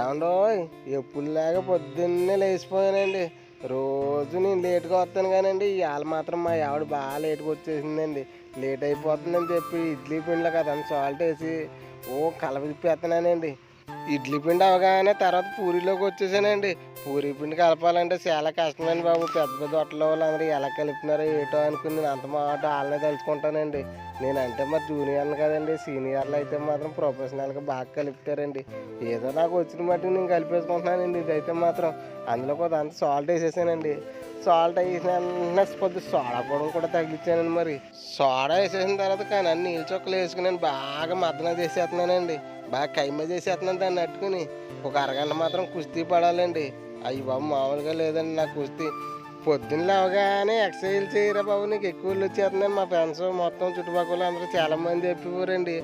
ఏమండో లేక పొద్దున్నే లేచిపోయానండి. రోజు నేను లేట్గా వస్తాను కానండి ఇవాళ మాత్రం మా ఆవిడ బాగా లేట్గా వచ్చేసిందండి. లేట్ అయిపోతుందని చెప్పి ఇడ్లీ పిండిలో కదా సాల్ట్ వేసి ఓ కలపిప్పేస్తున్నానండి ఇడ్లీ పిండి అవగానే తర్వాత పూరీలోకి వచ్చేసానండి. పూరీ పిండి కలపాలంటే చాలా కష్టమండి బాబు. పెద్ద పెద్ద హోటల్ వాళ్ళందరూ ఎలా కలుపుతున్నారో ఏటో అనుకుని నేను అంత మాట వాళ్ళనే తలుచుకుంటానండి. నేనంటే మరి జూనియర్లు కదండి. సీనియర్లు అయితే మాత్రం ప్రొఫెషనల్గా బాగా కలుపుతారండి. ఏదో నాకు వచ్చిన మట్టి నేను కలిపేసుకుంటున్నానండి. ఇదైతే మాత్రం అందులో కొంత అంత సాల్ట్ వేసేసానండి. సాల్ట్ వేసిన వెంటనే కొద్ది సోడా పొడం కూడా తగ్గించానండి మరి. సోడా వేసేసిన తర్వాత కానీ అన్ని నీళ్ళ చొక్కలు వేసుకుని బాగా మద్దన చేసేస్తున్నానండి. బాగా కైమ చేసేస్తున్నాను దాన్ని అట్టుకుని. ఒక అరగంట మాత్రం కుస్తీ పడాలండి. అయ్యి బాబు మామూలుగా లేదండి నా కుస్తీ పొద్దున్న లేవగానే ఎక్సర్సైజ్ చేయరా బాబు నీకు ఎక్కువ వచ్చేస్తున్నాయి. మా ఫ్రెండ్స్ మొత్తం చుట్టుపక్కల అందరూ చాలామంది చెప్పిపోరండి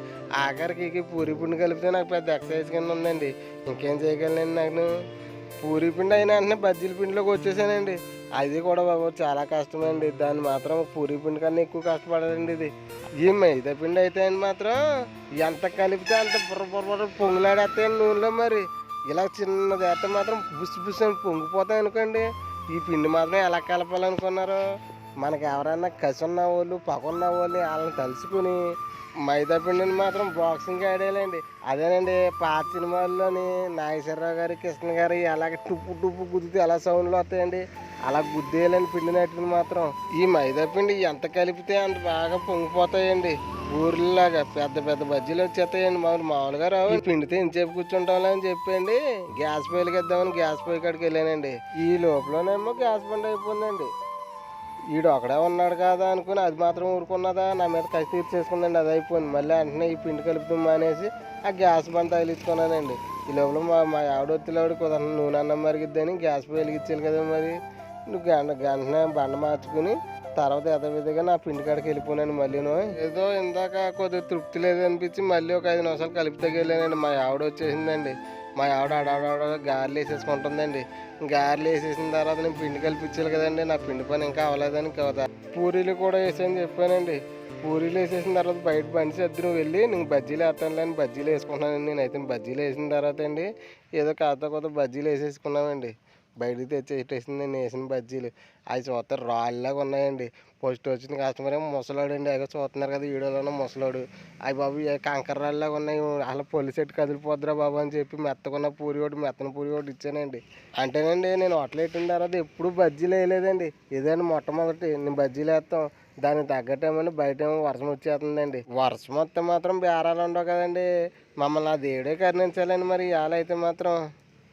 ఆఖరికి పూరి పిండి కలిపితే నాకు పెద్ద ఎక్సర్సైజ్ కింద ఉందండి. ఇంకేం చేయగలనండి నాకు పూరి పిండి అయిన వెంటనే బజ్జీల పిండిలోకి వచ్చేసానండి. అది కూడా బాబు చాలా కష్టమండి. దాన్ని మాత్రం పూరి పిండి కన్నా ఎక్కువ కష్టపడాలండి ఇది. ఈ మైదా పిండి అయితే అండి మాత్రం ఎంత కలిపితే అంత బుర్ర బుర్ర బుర్ర పొంగులాడేస్తాయండి నూనెలో మరి. ఇలా చిన్న వేస్తే మాత్రం బుస్సు బుస్సు అని పొంగిపోతాయి అనుకోండి. ఈ పిండి మాత్రం ఎలా కలపాలనుకున్నారు? మనకి ఎవరైనా కసి ఉన్న వాళ్ళు పగున్న వాళ్ళు వాళ్ళని కలుసుకుని మైదా పిండిని మాత్రం బాక్సింగ్ ఆడేయాలండి. అదేనండి పాత సినిమాల్లోని నాగేశ్వరరావు గారు కృష్ణ గారు అలాగ టుప్పు టుప్పు గుద్దితే ఎలా సౌండ్లు వస్తాయండి? అలా గుద్దేయాలండి పిండి నటిని మాత్రం. ఈ మైదా పిండి ఎంత కలిపితే అంత బాగా పొంగిపోతాయండి. ఊర్లాగా పెద్ద పెద్ద బజ్జీలు వచ్చేస్తాయండి. మామూలు మామూలుగా రావు. పిండితే పిండితో కూర్చుంటాం కూర్చుంటాంలే అని చెప్పండి గ్యాస్ పొయ్యిలకి ఇద్దామని గ్యాస్ పొయ్యి కాడికి వెళ్ళానండి. ఈ లోపలనేమో గ్యాస్ బండి అయిపోయిందండి. వీడు ఒకడే ఉన్నాడు కదా అనుకుని అది మాత్రం ఊరుకున్నదా? నా మీద కసి తీర్చేసుకుందండి అది అయిపోయింది. మళ్ళీ వెంటనే ఈ పిండి కలుపుతాం మానేసి ఆ గ్యాస్ బండ్ తగిలించుకున్నానండి. ఈ లోపల మా మా ఆవిడ ఒత్తిలావిడ కుదరని నూనె అన్నం మరిగిద్దని గ్యాస్ వెలిగించాలి కదా మరి. నువ్వు గంట గంటనే బండ మార్చుకుని తర్వాత యథావిధిగా నా పిండి కాడికి వెళ్ళిపోయాను మళ్ళీను. ఏదో ఇందాక కొద్దిగా తృప్తి లేదనిపించి మళ్ళీ ఒక ఐదు నిమిషాలు కలిపి తగ్గలేనండి మా ఆవిడ వచ్చేసిందండి. మా ఆవిడ ఆడావిడ గారెలు వేసేసుకుంటుందండి. గారెలు వేసేసిన తర్వాత నేను పిండి కలిపించాలి కదండి నా పిండి పని ఇంకా అవ్వలేదని కదా పూరీలు కూడా వేసాయని చెప్పానండి. పూరీలు వేసేసిన తర్వాత బయట బండి సర్దును వెళ్ళి నేను బజ్జీలు వేస్తానులే అని బజ్జీలు వేసుకుంటున్నానండి. నేనైతే బజ్జీలు వేసిన తర్వాత అండి ఏదో కాస్త కొత్త బజ్జీలు వేసేసుకున్నామండి. బయటికి తెచ్చి ఎట్టేసింది నేను వేసిన బజ్జీలు. అవి చూస్తే రాళ్ళలాగా ఉన్నాయండి. ఫస్ట్ వచ్చిన కస్టమర్ ఏమో ముసలాడు అండి అవి చూస్తున్నారు కదా వీడియోలోనే ముసలాడు. అవి బాబు కంకర రాళ్ళలాగా ఉన్నాయి. అలా పొలి సెట్ కదిలిపోద్దురా బాబు అని చెప్పి మెత్తకున్న పూరి ఒకటి మెత్తన పూరి ఒకటి ఇచ్చానండి. అంటేనండి నేను హోటల్ పెట్టిన తర్వాత ఎప్పుడు బజ్జీలు వేయలేదండి. ఇదండి మొట్టమొదటి నేను బజ్జీలు వేస్తాం. దానికి తగ్గట్టేమని బయట ఏమో వర్షం వచ్చేస్తుందండి. వర్షం వస్తే మాత్రం బేరాలు ఉండవు కదండి. మమ్మల్ని ఆ దేవుడే కరుణించాలండి మరి. ఇవాళ అయితే మాత్రం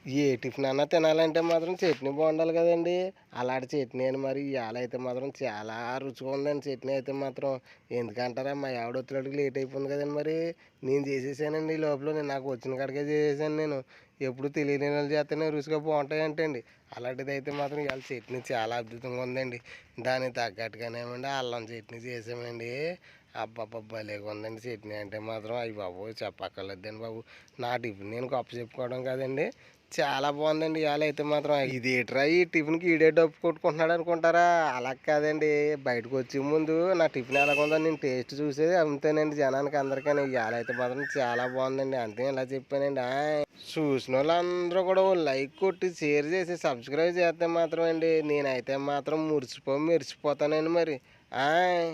ఏ టిఫిన్ అన్నా తినాలంటే మాత్రం చట్నీ బాగుండాలి కదండి. అలాంటి చట్నీ అని మరి ఇవాళ అయితే మాత్రం చాలా రుచిగా ఉందండి చట్నీ అయితే మాత్రం. ఎందుకంటారా మా ఆవిడ వచ్చేటికి లేట్ అయిపోయింది కదండి మరి. నేను చేసేసానండి ఈ లోపల నేను నాకు వచ్చిన కాడికే చేసేసాను నేను. ఎప్పుడు తెలియని వాళ్ళు చేస్తేనే రుచిగా బాగుంటాయంటే అండి అలాంటిది అయితే మాత్రం ఇవాళ చట్నీ చాలా అద్భుతంగా ఉందండి. దానికి తగ్గట్టుగానేమండి అల్లం చట్నీ చేసామండి. అబ్బాబ్బా భలేగా ఉందండి చట్నీ అంటే మాత్రం. అయ్యి బాబు చెప్పక్కర్లేదండి బాబు. నా టిఫిన్ నేను గొప్ప చెప్పుకోవడం కాదండి. చాలా బాగుందండి. ఇవాళ అయితే మాత్రం ఇది ఏట్రా ఈ టిఫిన్కి ఈడే డబ్బు కొట్టుకుంటున్నాడు అనుకుంటారా? అలా కాదండి. బయటకు వచ్చే ముందు నా టిఫిన్ ఎలా ఉందో నేను టేస్ట్ చూసేది అమ్ముతానండి జనానికి అందరికీ ఇవాళ అయితే మాత్రం చాలా బాగుందండి. అంతే ఇలా చెప్పానండి. చూసిన వాళ్ళందరూ కూడా లైక్ కొట్టి షేర్ చేసి సబ్స్క్రైబ్ చేస్తే మాత్రం అండి. నేనైతే మాత్రం మురిసిపో మెరిసిపోతానండి మరి. ఆయ్.